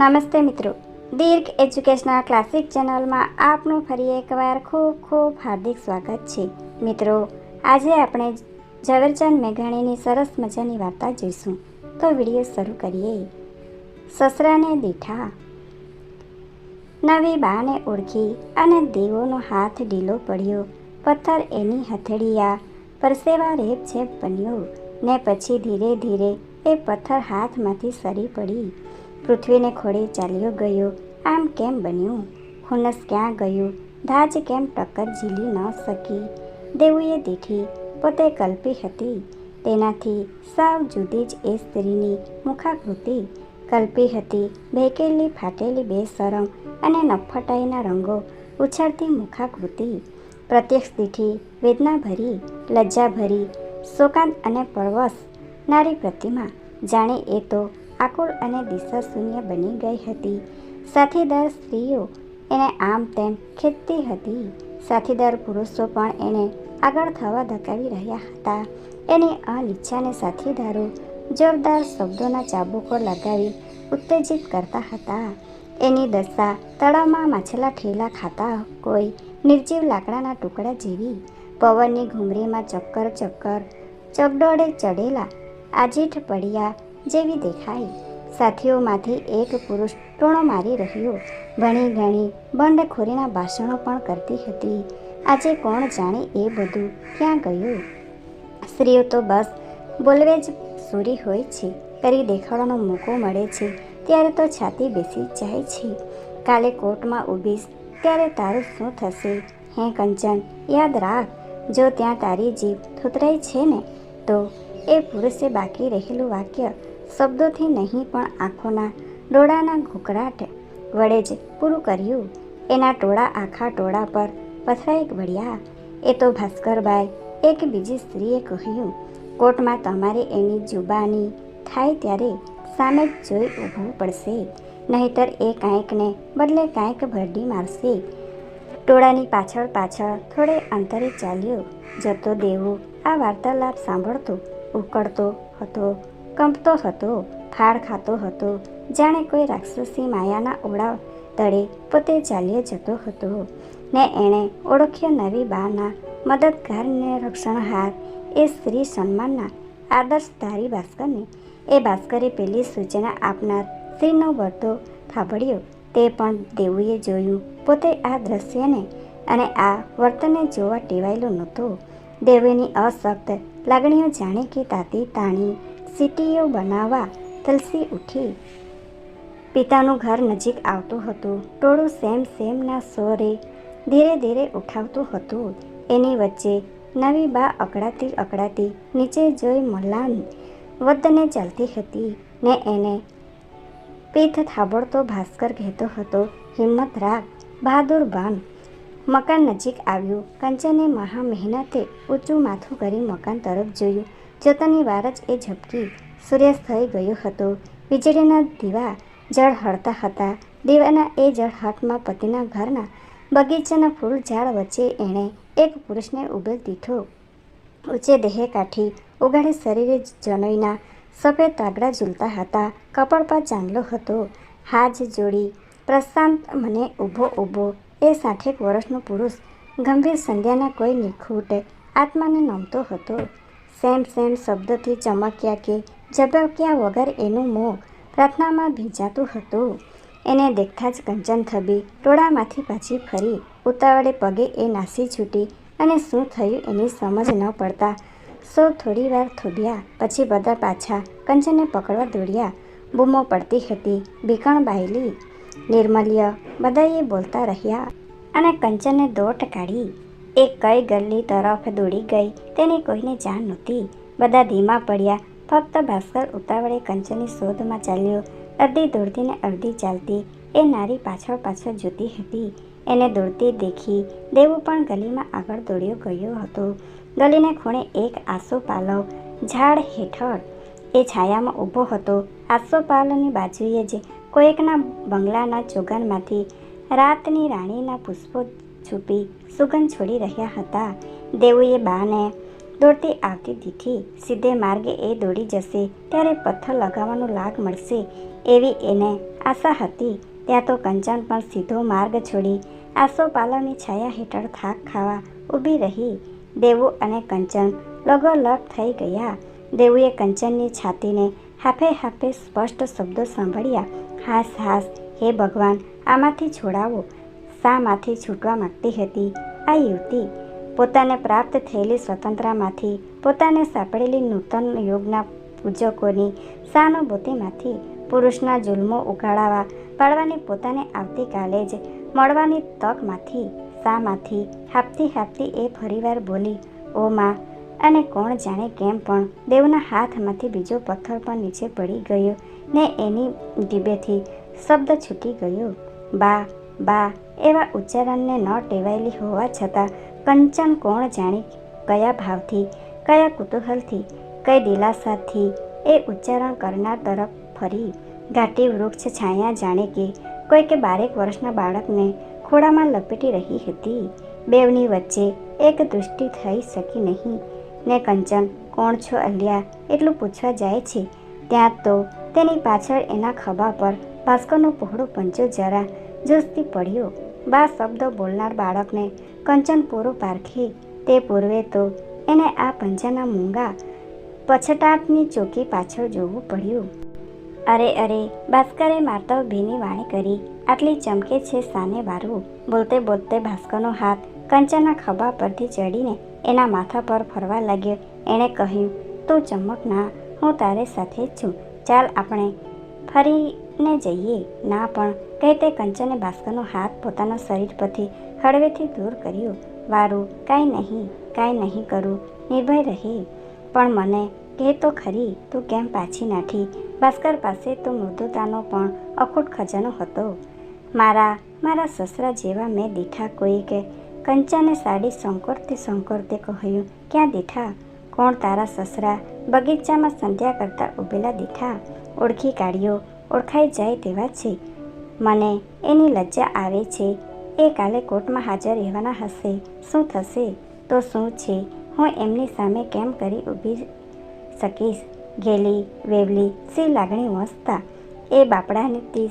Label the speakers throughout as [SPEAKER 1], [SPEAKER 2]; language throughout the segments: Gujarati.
[SPEAKER 1] નમસ્તે મિત્રો. દીર્ઘ એજ્યુકેશનલ ક્લાસિક ચેનલમાં આપનું ફરી એકવાર ખૂબ ખૂબ હાર્દિક સ્વાગત છે. મિત્રો, આજે આપણે ઝવેરચંદ મેઘાણીની સરસ મજાની વાર્તા જોઈશું. તો વીડિયો શરૂ કરીએ. સસરાને દીઠા. નવી બાને ઓળખી અને દેવોનો હાથ ઢીલો પડ્યો. પથ્થર એની હથેળીયા પરસેવા રેપ છેપ બન્યો. ને પછી ધીરે ધીરે એ પથ્થર હાથમાંથી સરી પડી. પૃથ્વીને ખોળે ચાલ્યો ગયો. આમ કેમ બન્યું? હુનસ ક્યાં ગયું? ધાજ કેમ ટક્કર ઝીલી ન શકી? દેવુએ દીઠી પોતે કલ્પી હતી. તેનાથી સાવ જુદી જ એ સ્ત્રીની મુખાકૃતિ. કલ્પી હતી ભેકેલી ફાટેલી બેશરમ અને નફટાઈના રંગો ઉછળતી મુખાકૃતિ. પ્રત્યક્ષ દીઠી વેદનાભરી, લજ્જાભરી, શોકાંત અને પરવશ. નારી પ્રતિમા, જાણે એ તો આકુળ અને દિશા શૂન્ય બની ગઈ હતી. સાથીદાર સ્ત્રીઓ એને આમ તેમ ખેંચતી હતી. સાથીદાર પુરુષો પણ એને આગળ થવા ધકાવી રહ્યા હતા. એની અનિચ્છાને સાથીદારો જોરદાર શબ્દોના ચાબુકો લગાવી ઉત્તેજિત કરતા હતા. એની દશા તળાવમાં માછલા ઠેલા ખાતા કોઈ નિર્જીવ લાકડાના ટુકડા જેવી. પવનની ઘૂમરીમાં ચક્કર ચક્કર ચગડોળે ચડેલા આજીઠ પડ્યા જેવી દેખાઈ. સાથીઓમાંથી એક પુરુષ ટોણો મારી રહ્યો. ભણી ગણી બંડખોરીના ભાષણો પણ કરતી હતી. આજે કોણ જાણે એ બધું ક્યાં ગયું? સ્ત્રીઓ તો બસ બોલવે જ સુરી હોય છે. કરી દેખાડવાનો મોકો મળે છે. ત્યારે તો છાતી બેસી જાય છે. કાલે કોર્ટમાં ઊભીશ, ત્યારે તારું શું થશે? હે કંચન, યાદ રાખ, જો ત્યાં તારી જીભ થૂતરાઈ છે ને, તો એ પુરુષે બાકી રહેલું વાક્ય શબ્દોથી નહીં પણ આંખોના ડોળાના ઘૂકરાટ વડે જ પૂરું કર્યું. એના ટોળા આખા ટોળા પર પથરાઈ વળ્યા. એ તો ભાસ્કરબાઈ એક બીજી સ્ત્રીએ કહ્યું, કોર્ટમાં તમારે એની જુબાની થાય ત્યારે સામે જ જોઈ ઊભવું પડશે. નહીતર એ કાંઈકને બદલે કાંઈક ભરડી મારશે. ટોળાની પાછળ પાછળ થોડે અંતરે ચાલ્યો. જતો દેવો આ વાર્તાલાપ સાંભળતો, ઉકળતો હતો. કંપતો હતો ફાળ ખાતો હતો, જાણે કોઈ રાક્ષસી માયાના ઓળા તળે પોતે ચાલ્યો જતો હતો. ને એણે ઓળખ્યો નવી બાના મદદગારને રક્ષણહાર એ સ્ત્રી સન્માનના આદર્શ ધારી ભાસ્કરને. એ ભાસ્કરે પેલી સૂચના આપનાર સ્ત્રીનો વર્તો થાબડ્યો, તે પણ દેવુએ જોયું. પોતે આ દ્રશ્યને અને આ વર્તનને જોવા ટેવાયેલો નહોતો. દેવીની અશક્ત લાગણીઓ જાણે કે તાતી તાણી સીટીઓ બનાવવા તલસી ઉઠી. પિતાનું ઘર નજીક આવતું હતું. ટોળું સેમ સેમના સોરે ધીરે ધીરે ઉઠાવતું હતું. એની વચ્ચે નવી બા અકળાતી અકળાતી નીચે જોઈ મલાન વદને ચાલતી હતી ને એને પીઠ થાબડતો ભાસ્કર કહેતો હતો, હિંમત રાખ, બહાદુર બાન. મકાન નજીક આવ્યું. કંચને મહા મહેનતે ઊંચું માથું કરી મકાન તરફ જોયું. જોતાની વાર જ એ ઝપકી સૂર્યાસ્ત થઈ ગયો હતો. વીજળીના દીવા જળ હળતા હતા. દીવાના એ જળ હાથમાં પતિના ઘરના બગીચાના ફૂલ ઝાડ વચ્ચે એણે એક પુરુષને ઉભેલ દીઠો ઊંચે દેહે કાઠી ઉગાડે શરીરે જનોઈના સફેદ તાગડા ઝૂલતા હતા. કપડ પર ચાંદલો હતો. હાજ જોડી પ્રશાંત મને ઊભો ઊભો એ સાઠેક વર્ષનો પુરુષ ગંભીર સંધ્યાના કોઈ નિખૂટ આત્માને નમતો હતો. સેમ સેમ શબ્દોથી ચમક્યા કે ઝબક્યા વગર એનું મોં પ્રાર્થનામાં ભીંજાતું હતું. એને દેખતા જ કંચન થબી ટોળામાંથી પાછી ફરી. ઉતાવળે પગે એ નાસી છૂટી અને શું થયું એની સમજ ન પડતા સો થોડીવાર થોભ્યા. પછી બધા પાછા કંચનને પકડવા દોડ્યા. બૂમો પડતી હતી ભીકણ બાયલી. નિર્મલ્ય બધાએ બોલતા રહ્યા અને કંચનને દોટ કાઢી. એ કઈ ગલ્લી તરફ દોડી ગઈ. તેની કોઈને જાણ નહોતી. બધા ધીમા પડ્યા. ફક્ત ભાસ્કર ઉતાવળે કંચનની શોધમાં ચાલ્યો. અડધી દોડતીને અડધી ચાલતી. એ નારી પાછળ પાછળ જોતી હતી. એને દોડતી દેખી દેવું પણ ગલીમાં આગળ દોડ્યો ગયો હતો. ગલીને ખૂણે એક આસોપાલવ ઝાડ હેઠળ એ છાયામાં ઊભો હતો. આસોપાલવની બાજુએ જ કોઈકના બંગલાના ચોગાનમાંથી રાતની રાણીના પુષ્પો છુપી સુગંધ છોડી રહ્યા હતા. દેવુએ બાને દોડતી આવતી દીઠી સીધે માર્ગે એ દોડી જશે, ત્યારે પથ્થર લગાવવાનો લાગ મળશે એવી એને આશા હતી. ત્યાં તો કંચન પણ સીધો માર્ગ છોડી આસોપાલવની છાયા હેઠળ થાક ખાવા ઊભી રહી. દેવુ અને કંચન લગોલગ થઈ ગયા. દેવુએ કંચનની છાતીને હાફે હાફે સ્પષ્ટ શબ્દો સાંભળ્યા. હાસ હાસ, હે ભગવાન, આમાંથી છોડાવો. શામાંથી છૂટવા માંગતી હતી? આ યુવતી પોતાને પ્રાપ્ત થયેલી સ્વતંત્રતામાંથી, પોતાને સાંપડેલી નૂતન યોગના પૂજકોની સહાનુભૂતિમાંથી પુરુષના જુલ્મો ઉગાડાવા, પાડવાની પોતાને આવતીકાલે જ મળવાની તકમાંથી શામાંથી હાપતી હાપતી એ ફરીવાર બોલી, ઓ માં, અને કોણ જાણે કેમ પણ દેવના હાથમાંથી બીજો પથ્થર પણ નીચે પડી ગયો ને એની ડીબેથી શબ્દ છૂટી ગયો. બા બા, એવા ઉચ્ચારણને ન ટેવાયેલી હોવા છતાં કંચન કોણ જાણે કયા ભાવથી, કયા કુતૂહલથી, કઈ દિલાસાથી એ ઉચ્ચારણ કરનાર તરફ ફરી ઘાટી વૃક્ષ છાયા જાણે કે કોઈ કે બારેક વર્ષના બાળકને ખોળામાં લપેટી રહી હતી. બેવની વચ્ચે એક દૃષ્ટિ થઈ શકી નહીં. ને કંચન, કોણ છો અલ્યા? એટલું પૂછવા જાય છે. ત્યાં તો તેની પાછળ એના ખભા પર ભાસ્કરનું પહોળું પંચો જરા જોસ્તી પડ્યો. બા શબ્દો બોલનાર બાળકને કંચન પૂરું પારખી. તે પૂર્વે તો એને આ પંજાના મૂંગા પછટાટની ચોકી પાછળ જોવું પડ્યું. અરે અરે, ભાસ્કરે માતવ ભીની વાણી કરી. આટલી ચમકે છે સાને વારું બોલતે બોલતે ભાસ્કરનો હાથ કંચનના ખભા પરથી ચડીને એના માથા પર ફરવા લાગ્યો. એણે કહ્યું, તું ચમક ના હું તારે સાથે જ છું. ચાલ, આપણે ફરીને જઈએ? ના, પણ કહેતે કંચને ભાસ્કરનો હાથ પોતાના શરીર પરથી હળવેથી દૂર કર્યો. વારું, કાંઈ નહીં કાંઈ નહીં કરું, નિર્ભય રહી. પણ મને કહે તો ખરી, તું કેમ પાછી નાઠી? ભાસ્કર પાસે તો મૃદુતાનો પણ અખૂટ ખજાનો હતો. મારા મારા સસરા જેવા મેં દીઠા કોઈ કે કંચાને સાડી સંકોરતે સંકોરતે કહ્યું, ક્યાં દીઠા? કોણ તારા સસરા બગીચામાં સંધ્યા કરતા ઊભેલા દીઠા? ઓળખી કાઢ્યો ઓળખાઈ જાય તેવા છે. મને એની લજ્જા આવે છે. એ કાલે કોર્ટમાં હાજર રહેવાના હશે. શું થશે? તો શું છે? હું એમની સામે કેમ કરી ઊભી શકીશ? ગેલી, વેવલી સી લાગણી વસતા એ બાપડાની તીસ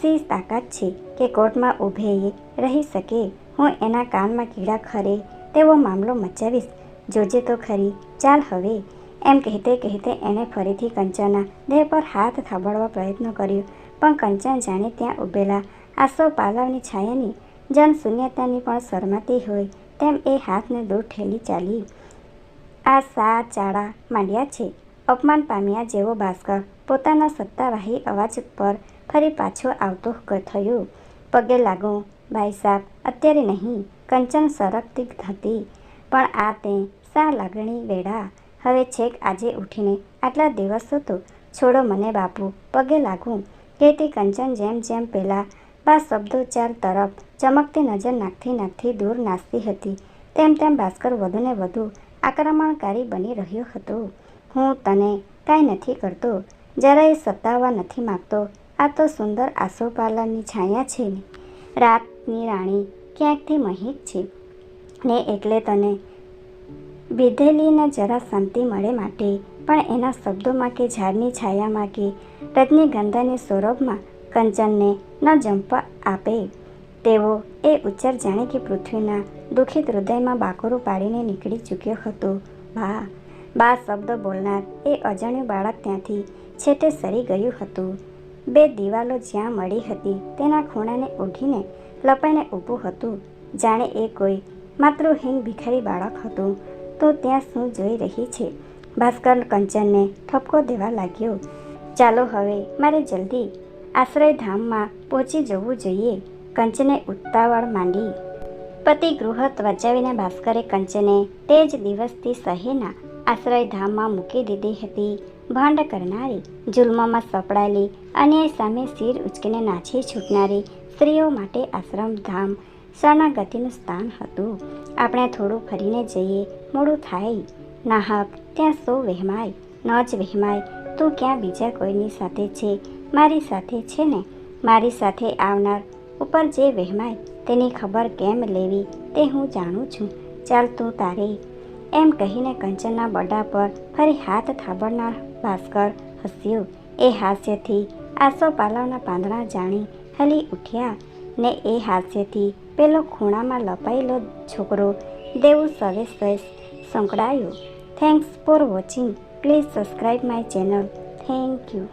[SPEAKER 1] સી તાકાત છે કે કોર્ટમાં ઊભે રહી શકે? હું એના કાનમાં કીડા ખરે તેવો મામલો મચાવીશ. જોજે તો ખરી. ચાલ હવે. એમ કહેતે કહેતે એણે ફરીથી કંચનના દેહ પર હાથ થાબડવા પ્રયત્ન કર્યો, પણ કંચન જાણે ત્યાં ઊભેલા આસો પાલવની છાયાની જન શૂન્યતાની પણ શરમાતી હોય તેમ એ હાથને દૂર ઠેલી ચાલી. આ સા ચાળા માંડ્યા છે. અપમાન પામ્યા જેવો ભાસ્કર પોતાના સત્તાવાહી અવાજ પર ફરી પાછો આવતો થયો. પગે લાગો, ભાઈ સાહેબ અત્યારે નહીં, કંચન સરકતી હતી, પણ આ તે સા લાગણી વેડા હવે છેક આજે ઉઠીને આટલા દિવસો તો છોડો મને બાપુ, પગે લાગું. કહેતી કંચન જેમ જેમ પહેલાં બા શબ્દોચ્ચાર તરફ ચમકતી નજર નાખતી નાખતી દૂર નાસતી હતી. તેમ તેમ ભાસ્કર વધુને વધુ આક્રમણકારી બની રહ્યો હતો. હું તને કાંઈ નથી કરતો, જરાય સતાવવા નથી માગતો. આ તો સુંદર આસોપાલાની છાયા છે. રાતની રાણી ક્યાંકથી મહિક છે? ને એટલે તને વિધેલીને જરા શાંતિ મળે માટે, પણ એના શબ્દોમાં કે ઝાડની છાયામાં કે રજનીગંધાની સૌરભમાં કંચનને ન જંપવા આપે. તેવો એ ઉચ્ચાર જાણે કે પૃથ્વીના દુઃખિત હૃદયમાં બાકોરું પાડીને નીકળી ચૂક્યો હતો. બા બા શબ્દ બોલનાર એ અજાણ્યું બાળક ત્યાંથી છેટે સરી ગયું હતું. બે દિવાલો જ્યાં મળી હતી તેના ખૂણાને ઉઠીને લપાઈને ઊભું હતું. જાણે એ કોઈ માતૃહીન ભિખારી બાળક હતું. તો ત્યાં શું જોઈ રહી છે? ભાસ્કર કંચનને ઠપકો દેવા લાગ્યો. ચાલો હવે મારે જલ્દી આશ્રયધામમાં પહોંચી જવું જોઈએ. કંચને ઉતાવળ માંડી. પતિ ગૃહ ત્વચાવીને ભાસ્કરે કંચને તે જ દિવસથી શહેરના આશ્રયધામમાં મૂકી દીધી હતી. ભાંડ કરનારી, જુલ્મમાં સપડાયેલી, અન્યાય સામે શિર ઉચકીને નાચી છૂટનારી સ્ત્રીઓ માટે આશ્રમધામ શરણાગતિનું સ્થાન હતું. આપણે થોડું ફરીને જઈએ. મોડું થાય. નાહક, ત્યાં સો વહેમાય. ન જ વહેમાય. તું ક્યાં બીજા કોઈની સાથે છે? મારી સાથે છે ને? મારી સાથે આવનાર. ઉપર જે વહેમાય, તેની ખબર કેમ લેવી? તે હું જાણું છું. ચાલ તું તારે. એમ કહીને કંચનના બડા પર ફરી હાથ થાબડનાર ભાસ્કર હસ્યો. એ હાસ્યથી આસોપાલવના પાંદડા જાણી હલી ઉઠ્યા ને એ હાસ્યથી પેલો ખૂણામાં લપાયેલો છોકરો દેવું સવે સવેસ સંકળાયો. Thanks for watching please subscribe my channel thank you